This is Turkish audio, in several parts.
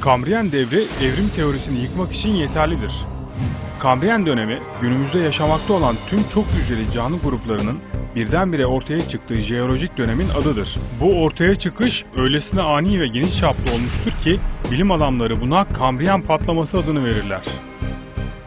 Kambriyen devri evrim teorisini yıkmak için yeterlidir. Kambriyen dönemi günümüzde yaşamakta olan tüm çok hücreli canlı gruplarının birdenbire ortaya çıktığı jeolojik dönemin adıdır. Bu ortaya çıkış öylesine ani ve geniş çaplı olmuştur ki bilim adamları buna Kambriyen patlaması adını verirler.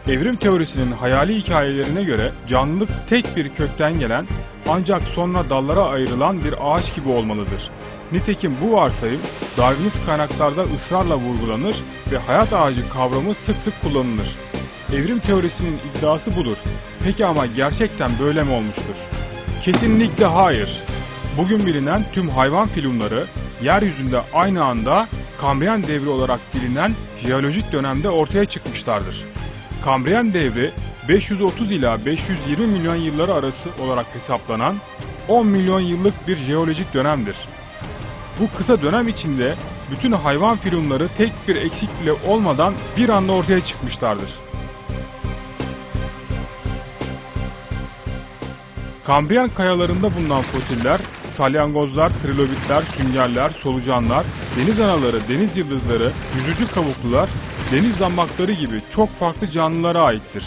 Evrim teorisinin hayali hikayelerine göre canlılık tek bir kökten gelen ancak sonra dallara ayrılan bir ağaç gibi olmalıdır. Nitekim bu varsayım Darwinist kaynaklarda ısrarla vurgulanır ve hayat ağacı kavramı sık sık kullanılır. Evrim teorisinin iddiası budur. Peki ama gerçekten böyle mi olmuştur? Kesinlikle hayır. Bugün bilinen tüm hayvan filmleri yeryüzünde aynı anda Kambriyen devri olarak bilinen jeolojik dönemde ortaya çıkmışlardır. Kambriyen devri 530 ila 520 milyon yılları arası olarak hesaplanan 10 milyon yıllık bir jeolojik dönemdir. Bu kısa dönem içinde bütün hayvan filmleri tek bir eksik bile olmadan bir anda ortaya çıkmışlardır. Kambriyen kayalarında bulunan fosiller, salyangozlar, trilobitler, süngerler, solucanlar, deniz anaları, deniz yıldızları, yüzücü kabuklular, deniz zambakları gibi çok farklı canlılara aittir.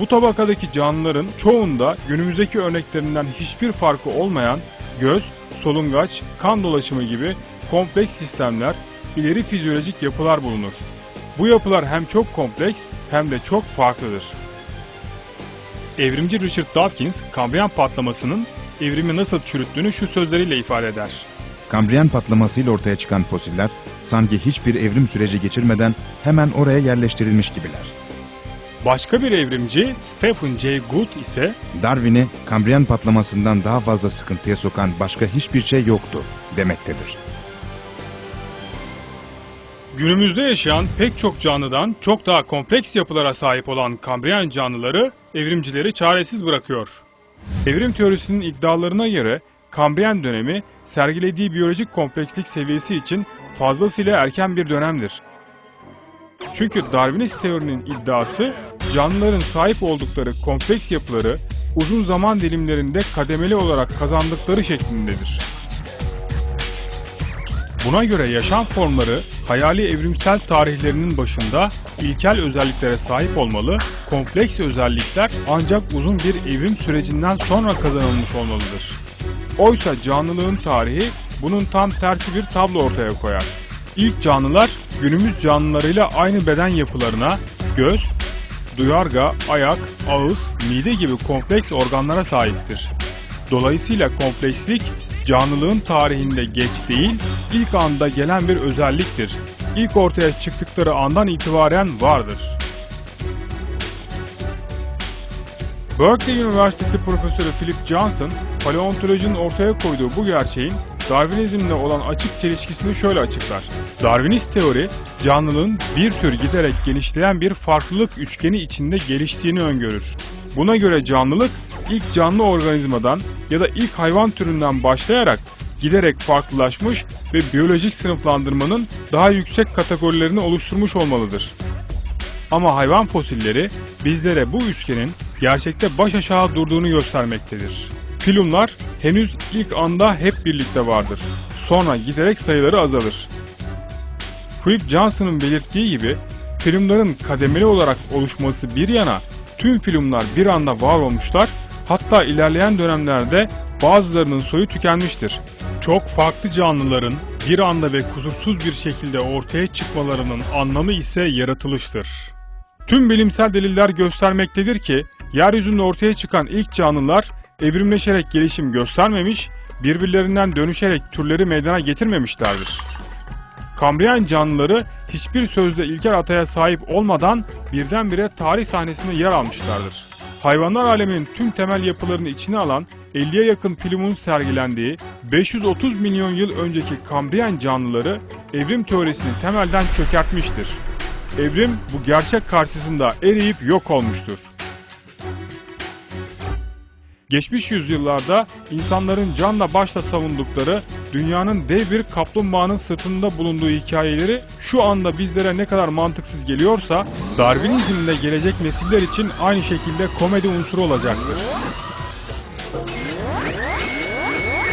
Bu tabakadaki canlıların çoğunda günümüzdeki örneklerinden hiçbir farkı olmayan göz, solungaç, kan dolaşımı gibi kompleks sistemler, ileri fizyolojik yapılar bulunur. Bu yapılar hem çok kompleks hem de çok farklıdır. Evrimci Richard Dawkins, Kambriyen patlamasının evrimi nasıl çürüttüğünü şu sözleriyle ifade eder. Kambriyen patlamasıyla ortaya çıkan fosiller sanki hiçbir evrim süreci geçirmeden hemen oraya yerleştirilmiş gibiler. Başka bir evrimci Stephen Jay Gould ise Darwin'i Kambriyen patlamasından daha fazla sıkıntıya sokan başka hiçbir şey yoktu demektedir. günümüzde yaşayan pek çok canlıdan çok daha kompleks yapılara sahip olan Kambriyen canlıları evrimcileri çaresiz bırakıyor. Evrim teorisinin iddialarına göre Kambriyen dönemi sergilediği biyolojik komplekslik seviyesi için fazlasıyla erken bir dönemdir. Çünkü Darwinist teorinin iddiası canlıların sahip oldukları kompleks yapıları uzun zaman dilimlerinde kademeli olarak kazandıkları şeklindedir. Buna göre yaşam formları hayali evrimsel tarihlerinin başında ilkel özelliklere sahip olmalı, kompleks özellikler ancak uzun bir evrim sürecinden sonra kazanılmış olmalıdır. Oysa canlılığın tarihi bunun tam tersi bir tablo ortaya koyar. İlk canlılar günümüz canlılarıyla aynı beden yapılarına, göz, duyarga, ayak, ağız, mide gibi kompleks organlara sahiptir. Dolayısıyla komplekslik canlılığın tarihinde geç değil, ilk anda gelen bir özelliktir. İlk ortaya çıktıkları andan itibaren vardır. Berkeley Üniversitesi Profesörü Philip Johnson, paleontolojinin ortaya koyduğu bu gerçeğin Darwinizmle olan açık çelişkisini şöyle açıklar. Darwinist teori, canlılığın bir tür giderek genişleyen bir farklılık üçgeni içinde geliştiğini öngörür. Buna göre canlılık ilk canlı organizmadan ya da ilk hayvan türünden başlayarak giderek farklılaşmış ve biyolojik sınıflandırmanın daha yüksek kategorilerini oluşturmuş olmalıdır. Ama hayvan fosilleri bizlere bu üçgenin gerçekte baş aşağı durduğunu göstermektedir. Filumlar henüz ilk anda hep birlikte vardır. Sonra giderek sayıları azalır. Philip Johnson'ın belirttiği gibi filmlerin kademeli olarak oluşması bir yana tüm filmler bir anda var olmuşlar hatta ilerleyen dönemlerde bazılarının soyu tükenmiştir. Çok farklı canlıların bir anda ve kusursuz bir şekilde ortaya çıkmalarının anlamı ise yaratılıştır. Tüm bilimsel deliller göstermektedir ki yeryüzünde ortaya çıkan ilk canlılar evrimleşerek gelişim göstermemiş, birbirlerinden dönüşerek türleri meydana getirmemişlerdir. Kambriyen canlıları hiçbir sözde ilkel ataya sahip olmadan birdenbire tarih sahnesinde yer almışlardır. Hayvanlar aleminin tüm temel yapılarını içine alan 50'ye yakın filmun sergilendiği 530 milyon yıl önceki Kambriyen canlıları evrim teorisini temelden çökertmiştir. Evrim bu gerçek karşısında eriyip yok olmuştur. Geçmiş yüzyıllarda insanların canla başla savundukları dünyanın dev bir kaplumbağanın sırtında bulunduğu hikayeleri şu anda bizlere ne kadar mantıksız geliyorsa Darwinizmde gelecek nesiller için aynı şekilde komedi unsuru olacaktır.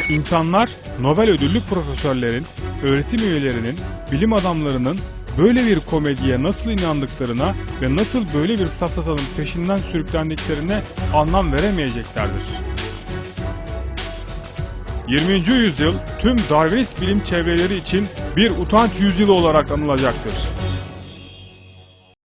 İnsanlar Nobel ödüllü profesörlerin, öğretim üyelerinin, bilim adamlarının böyle bir komediye nasıl inandıklarına ve nasıl böyle bir safsatanın peşinden sürüklendiklerine anlam veremeyeceklerdir. 20. yüzyıl tüm Darwinist bilim çevreleri için bir utanç yüzyılı olarak anılacaktır.